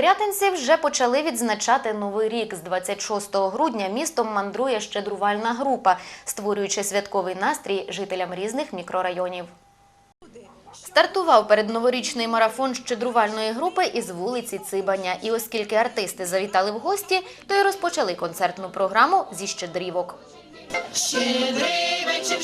Пирятинці вже почали відзначати новий рік. З 26 грудня містом мандрує щедрувальна група, створюючи святковий настрій жителям різних мікрорайонів. Стартував передноворічний марафон щедрувальної групи із вулиці Цибаня. І оскільки артисти завітали в гості, то й розпочали концертну програму зі щедрівок. Щедрий вечір,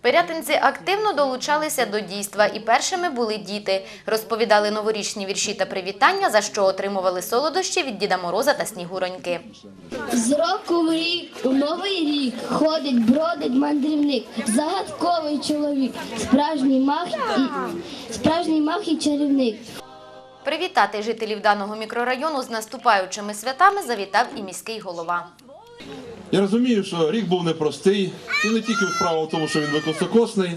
Пирятинці активно долучалися до дійства, і першими були діти. Розповідали новорічні вірші та привітання, за що отримували солодощі від Діда Мороза та Снігуроньки. З року в рік у новий рік ходить, бродить мандрівник, загадковий чоловік, справжній мах і справжній мах і чарівник. Привітати жителів даного мікрорайону з наступаючими святами завітав і міський голова. Я розумію, що рік був непростий, і не тільки справа в тому, що він високосний.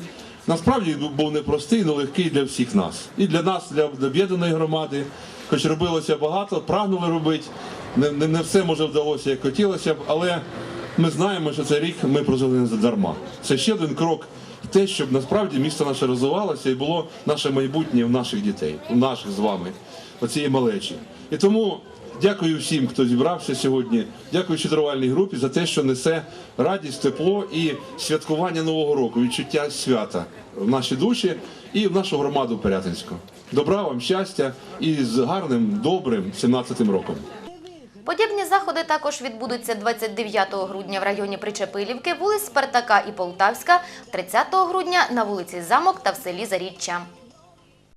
Насправді він був непростий, але легкий для всіх нас. І для нас, для об'єднаної громади, хоч робилося багато, прагнули робити. Не, не, не все може вдалося, як хотілося б, але ми знаємо, що цей рік ми прожили не задарма. Це ще один крок те, щоб насправді місто наше розвивалося і було наше майбутнє в наших дітей, у наших з вами, оцієї малечі. І тому Дякую всім, хто зібрався сьогодні. Дякую щедрувальній групі за те, що несе радість, тепло і святкування нового року, відчуття свята в наші душі і в нашу громаду Порятинську. Добра вам щастя і з гарним, добрим 17-м роком. Подібні заходи також відбудуться 29 грудня в районі Причепилівки, вулиць Спартака і Полтавська, 30 грудня на вулиці Замок та в селі Заріччя.